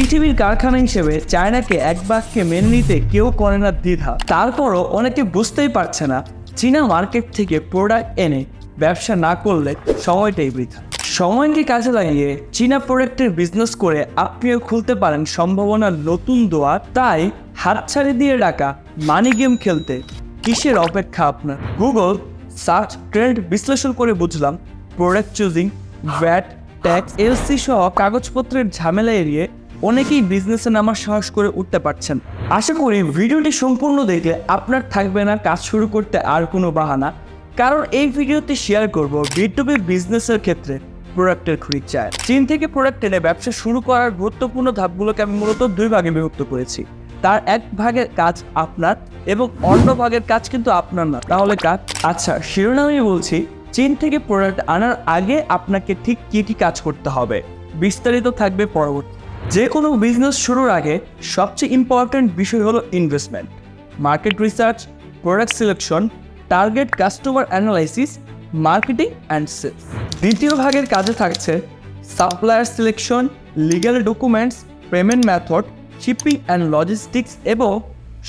পৃথিবীর কারখানা হিসেবে চায়নাকে এক বাক্যে মেনে নিতে কেউ করে না দ্বিধা। তারপরও অনেকে বুঝতেই পারছে না, চীনা মার্কেট থেকে প্রোডাক্ট এনে ব্যবসা না করলে সময়টাই বৃথা। সময়কে কাজে লাগিয়ে চীনা প্রোডাক্টের বিজনেস করে আপনিও খুলতে পারেন সম্ভাবনার নতুন দোয়ার। তাই হাতছাড়ি দিয়ে ডাকা মানি গেম খেলতে কিসের অপেক্ষা আপনার? গুগল সার্চ ট্রেন্ড বিশ্লেষণ করে বুঝলাম, product choosing, VAT, tax, LC সহ কাগজপত্রের ঝামেলা এড়িয়ে অনেকেই বিজনেসে নামার সাহস করে উঠতে পারছেন। আশা করি ভিডিওটি সম্পূর্ণ দেখলে আপনার থাকবে না কাজ শুরু করতে আর কোনো বাহানা। কারণ এই ভিডিওতে শেয়ার করব বিটুবি বিজনেসের ক্ষেত্রে প্রোডাক্টের খরিদ চায় চীন থেকে প্রোডাক্ট এনে ব্যবসা শুরু করার গুরুত্বপূর্ণ ধাপগুলোকে আমি মূলত দুই ভাগে বিভক্ত করেছি। তার এক ভাগের কাজ আপনার এবং অন্য ভাগের কাজ কিন্তু আপনার না। তাহলে কাজ আচ্ছা শিরোনামই বলছি, চীন থেকে প্রোডাক্ট আনার আগে আপনাকে ঠিক কী কী কাজ করতে হবে? বিস্তারিত থাকবে পরবর্তী যে কোনো বিজনেস শুরুর আগে সবচেয়ে ইম্পর্ট্যান্ট বিষয় হলো investment market research product selection target customer analysis marketing and sales দ্বিতীয় ভাগের কাজে থাকছে supplier selection legal documents payment method shipping and logistics এবং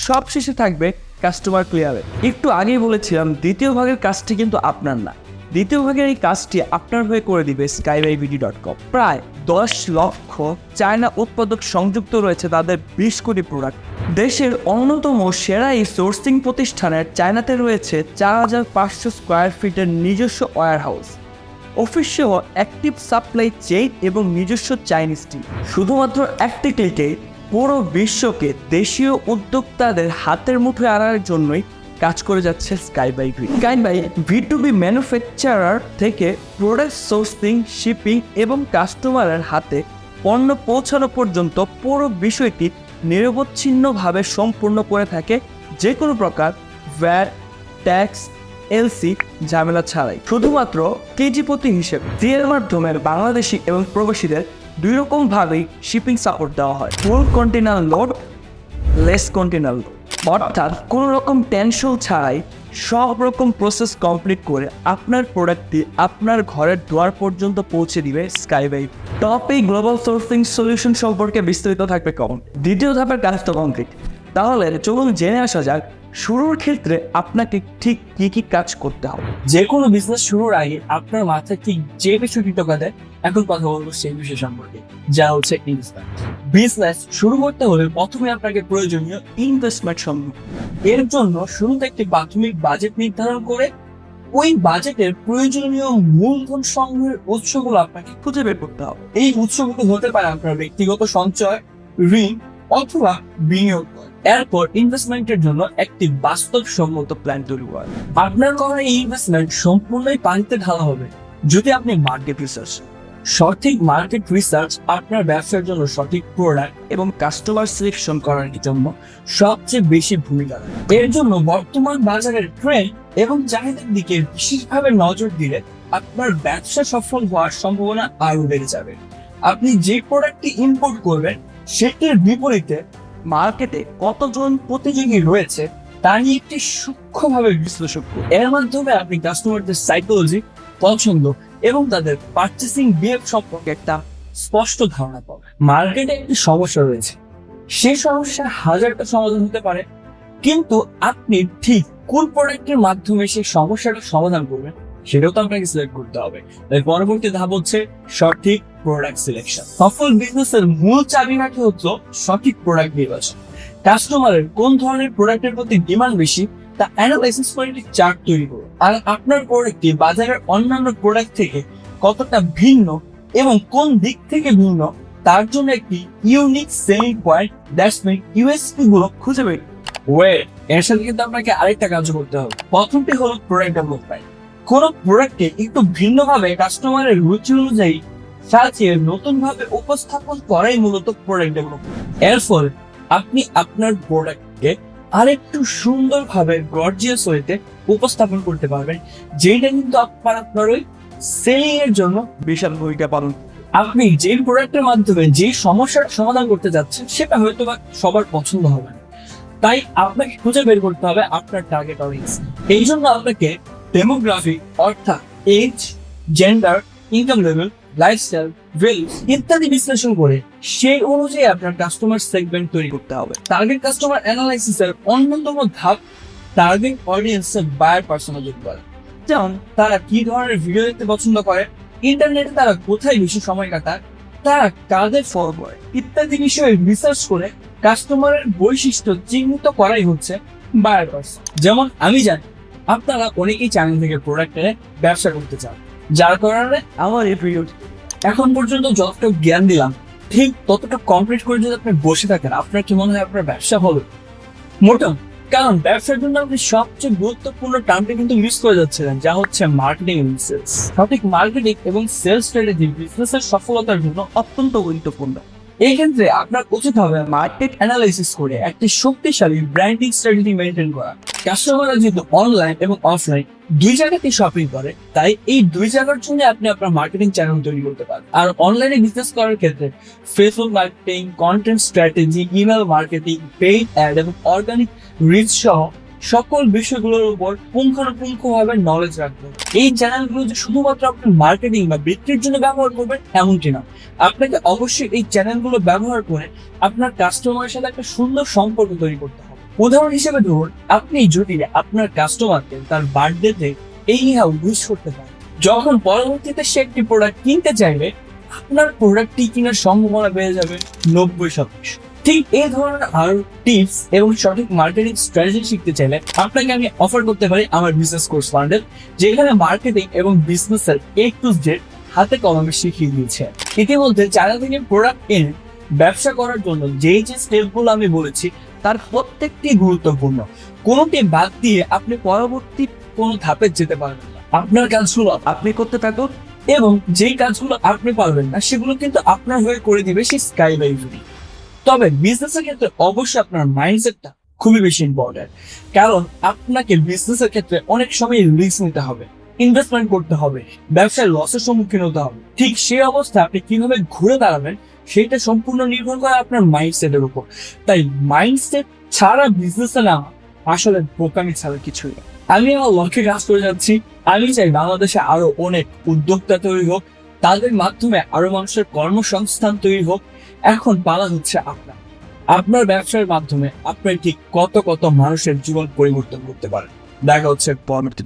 সবশেষে থাকবে কাস্টমার ক্লিয়ারে একটু আগেই বলেছিলাম, দ্বিতীয় ভাগের কাজটি কিন্তু আপনার না। দ্বিতীয় ভাগের এই কাজটি আপনার হয়ে করে দিবে স্কাইবাইবিডি ডট কম প্রায় দশ লক্ষ চায়না উৎপাদক সংযুক্ত রয়েছে তাদের বিশ কোটি প্রোডাক্ট দেশের অন্যতম সেরা এই সোর্সিং প্রতিষ্ঠানের চায়নাতে রয়েছে চার হাজার পাঁচশো স্কোয়ার ফিটের নিজস্ব ওয়ার হাউস অফিসসহ অ্যাক্টিভ সাপ্লাই চেইন এবং নিজস্ব চাইনিজ টিম শুধুমাত্র একটি ক্লিকে পুরো বিশ্বকে দেশীয় উদ্যোক্তাদের হাতের মুঠোয় আনার জন্যই কাজ করে যাচ্ছে Skybuy V Skybuy V to B manufacturer থেকে প্রোডাক্ট সোর্সিং শিপিং এবং কাস্টমারের হাতে পণ্য পৌঁছানো পর্যন্ত পুরো বিষয়টি নিরবচ্ছিন্নভাবে সম্পূর্ণ করে থাকে যে কোনো প্রকার ভ্যাট ট্যাক্স এলসি ঝামেলা ছাড়াই। শুধুমাত্র কেজি প্রতি হিসেবে ডিএর মাধ্যমে বাংলাদেশি এবং প্রবাসীদের দুই রকমভাবেই শিপিং সাপোর্ট দেওয়া হয়। Full container load less container load অর্থাৎ কোনো রকম টেনশন ছাড়াই সব রকম প্রসেস কমপ্লিট করে আপনার প্রোডাক্টটি আপনার ঘরের দুয়ার পর্যন্ত পৌঁছে দিবে স্কাইবাই টপ এই গ্লোবাল সোর্সিং সলিউশন সম্পর্কে বিস্তারিত থাকবে কম দ্বিতীয় ধাপের কাজ তো কমপ্লিট তাহলে চলুন জেনে আসা যাক, শুরুর ক্ষেত্রে আপনাকে ঠিক কি কি কাজ করতে হবে। যে কোনো বিজনেস শুরুর আগে আপনার মাথায় ঠিক যে বিষয়টি টোকা দেয়, এখন কথা বলব সেই বিষয় সম্পর্কে, যা হচ্ছে ইনভেস্টমেন্ট বিজনেস শুরু করতে হলে প্রথমে আপনাকে প্রয়োজনীয় ইনভেস্টমেন্ট সম্ভব। এর জন্য শুরুতে একটি প্রাথমিক বাজেট নির্ধারণ করে ওই বাজেটের প্রয়োজনীয় মূলধন সংগ্রহের উৎসগুলো আপনাকে খুঁজে বের করতে হবে। এই উৎসগুলো হতে পারে আপনার ব্যক্তিগত সঞ্চয়, ঋণ অথবা বিনিয়োগ। এরপর ইনভেস্টমেন্টের জন্য একটি বাস্তবসম্মত প্ল্যান তৈরি করা। আপনার করা এই ইনভেস্টমেন্ট সম্পূর্ণই পানিতে ঢালা হবে। যদি আপনি মার্কেট রিসার্চ সঠিক মার্কেট রিসার্চ আপনার ব্যবসার জন্য সঠিক প্রোডাক্ট এবং কাস্টমার সিলেকশন করার জন্য সবচেয়ে বেশি ভূমিকা এর জন্য বর্তমান বাজারের ট্রেন্ড এবং চাহিদার দিকে বিশেষভাবে নজর দিলে আপনার ব্যবসা সফল হওয়ার সম্ভাবনা আরও বেড়ে যাবে। আপনি যে প্রোডাক্টটি ইম্পোর্ট করবেন, সেটির বিপরীতে মার্কেটে কতজন প্রতিযোগী রয়েছে, তা নিয়ে একটি সূক্ষ্মভাবে বিশ্লেষণ করুন। এর মাধ্যমে আপনি কাস্টমারদের সাইকোলজি পছন্দ এবং তাদের পার্চেসিং বিহেভ সম্পর্কে একটা স্পষ্ট ধারণা পাবেন মার্কেটে একটি সমস্যা রয়েছে। সেই সমস্যার হাজারটা সমাধান হতে পারে, কিন্তু আপনি ঠিক কোন প্রোডাক্টের মাধ্যমে সেই সমস্যাটা সমাধান করবেন, সেটাও তো আপনাকে সিলেক্ট করতে হবে। তাই পরবর্তী ধাপ হচ্ছে সঠিক প্রোডাক্ট সিলেকশন সফল বিজনেসের মূল চাবিকাঠি হচ্ছে সঠিক প্রোডাক্ট নির্বাচন। কাস্টমারের কোন ধরনের প্রোডাক্টের প্রতি ডিমান্ড বেশি তা অ্যানালাইসিস করে একটি চার্ট তৈরি করুন। আর আপনার প্রোডাক্টটি বাজারের অন্যান্য প্রোডাক্ট থেকে কতটা ভিন্ন এবং কোন দিক থেকে ভিন্ন, তার জন্য একটি unique selling point that's mean USP গুলো খুঁজে বের ওয়েট এর সাথে কিন্তু আপনাকে আরেকটা কাজ করতে হবে। প্রথমটি হলো প্রোডাক্ট ডেভেলপমেন্ট কোন প্রোডাক্টকে একটু ভিন্নভাবে কাস্টমারের রুচি অনুযায়ী সাজিয়ে নতুন ভাবে উপস্থাপন করাই মূলত প্রোডাক্ট ডেভেলপমেন্ট এর ফলে আপনি আপনার প্রোডাক্টকে আরেকটু সুন্দরভাবে গর্জিয়াস ওয়েতে উপস্থাপন করতে পারবেন যেটা কিন্তু আপনার আপনার ওই সেলিং এর জন্য বিশাল ভূমিকা পালন আপনি যে প্রোডাক্টের মাধ্যমে যে সমস্যার সমাধান করতে যাচ্ছেন, সেটা হয়তো বা সবার পছন্দ হবে না। তাই আপনাকে খুঁজে বের করতে হবে আপনার টার্গেট অডিয়েন্স এই জন্য আপনাকে ডেমোগ্রাফি অর্থাৎ age gender income level lifestyle values ইত্যাদি বিশ্লেষণ করে সেই অনুযায়ী আপনার কাস্টমার সেগমেন্ট তৈরি করতে হবে। টার্গেট কাস্টমার অ্যানালাইসিসের অন্যতম ধাপ টার্গেট অডিয়েন্সের বায়ার পার্সোনা যোগ করে। যেমন, তারা কি ধরনের ভিডিও দেখতে পছন্দ করে ইন্টারনেটে তারা কোথায় বেশি সময় কাটায়, তারা কাদের ফলো করে ইত্যাদি বিষয়ে রিসার্চ করে কাস্টমারের বৈশিষ্ট্য চিহ্নিত করাই হচ্ছে বায়ার পার্সন যেমন, আমি জানি, আপনারা অনেকেই চ্যানেল থেকে প্রোডাক্ট ব্যবসা করতে চান। যার কারণে আমার এই পিরিয়ড এখন পর্যন্ত যতটা জ্ঞান দিলাম ঠিক ততটা কমপ্লিট করে যদি আপনি বসে থাকেন আপনার কি মনে হয় আপনার ব্যবসা হবে? মোটাম কারণ ব্যবসার জন্য আপনি সবচেয়ে গুরুত্বপূর্ণ টার্মটা কিন্তু মিস করে যাচ্ছিলেন যা হচ্ছে মার্কেটিং এবং সেলস সঠিক মার্কেটিং এবং সেলস স্ট্র্যাটেজি বিজনেসের সফলতার জন্য অত্যন্ত গুরুত্বপূর্ণ। এই ক্ষেত্রে আপনার উচিত হবে মার্কেট অ্যানালাইসিস করে একটি শক্তিশালী ব্র্যান্ডিং স্ট্র্যাটেজি মেনটেন করা। কাস্টমাররা যেহেতু অনলাইন এবং অফলাইন দুই জায়গাতেই শপিং করে, তাই এই দুই জায়গার জন্য আপনি আপনার মার্কেটিং চ্যানেল তৈরি করতে পারেন। আর অনলাইনে বিজনেস করার ক্ষেত্রে Facebook marketing content strategy email marketing paid ad এবং অর্গানিক রিচ সহ সকল বিষয়গুলোর উপর পুঙ্খানুপুঙ্খভাবে নলেজ রাখবেন এই চ্যানেলগুলো যে শুধুমাত্র আপনি মার্কেটিং বা বিক্রির জন্য ব্যবহার করবেন এমনটি না। আপনাকে অবশ্যই এই চ্যানেলগুলো ব্যবহার করে আপনার কাস্টমারের সাথে একটা সুন্দর সম্পর্ক তৈরি করতে হবে। উদাহরণ হিসেবে ধরুন, আপনি যদি আপনার কাস্টমারকে তার বার্থডেতে এই হাউ উইশ করতে পারেন, যখন পরবর্তীতে সে একটি প্রোডাক্ট কিনতে চাইবে, আপনার প্রোডাক্টটি কেনার সম্ভাবনা বেড়ে যাবে নব্বই শতাংশ। ঠিক এই ধরনের আরও টিপস এবং সঠিক মার্কেটিং স্ট্র্যাটেজি শিখতে চাইলে আপনাকে আমি অফার করতে পারি আমার বিজনেস কোর্স ফান্ডেল যেখানে মার্কেটিং এবং বিজনেসের এ টু জেড হাতে কলমে শিখিয়ে দিয়েছে ইতিমধ্যে চ্যানেল থেকে প্রোডাক্ট এনে ব্যবসা করার জন্য যেই যে স্টেপগুলো আমি বলেছি, তার প্রত্যেকটি গুরুত্বপূর্ণ। কোনোটি বাদ দিয়ে আপনি পরবর্তী কোনো ধাপে যেতে পারবেন না। আপনার কাজগুলো আপনি করতে থাকুন এবং যেই কাজগুলো আপনি পারবেন না, সেগুলো কিন্তু আপনার হয়ে করে দিবে সেই স্কাই জুড়ি তবে বিজনেসের ক্ষেত্রে অবশ্যই আপনার মাইন্ডসেটটা খুবই বেশি ইম্পর্টেন্ট কারণ আপনাকে বিজনেসের ক্ষেত্রে অনেক সময় রিস্ক নিতে হবে ইনভেস্টমেন্ট করতে হবে, ব্যবসায় লসের সম্মুখীন হতে হবে। ঠিক সেই অবস্থায় আপনি কীভাবে ঘুরে দাঁড়াবেন, সেটা সম্পূর্ণ নির্ভর করে আপনার মাইন্ডসেটের উপর। তাই মাইন্ডসেট ছাড়া বিজনেসে না, আসলে বোকামি ছাড়া কিছুই না। আমি আমার লক্ষ্যে কাজ করে যাচ্ছি, আমি চাই বাংলাদেশে আরও অনেক উদ্যোক্তা তৈরি হোক, তাদের মাধ্যমে আরও মানুষের কর্মসংস্থান তৈরি হোক এখন পালা হচ্ছে আপনার। আপনার ব্যবসার মাধ্যমে আপনি ঠিক কত কত মানুষের জীবন পরিবর্তন করতে পারেন। দেখা হচ্ছে পরবর্তী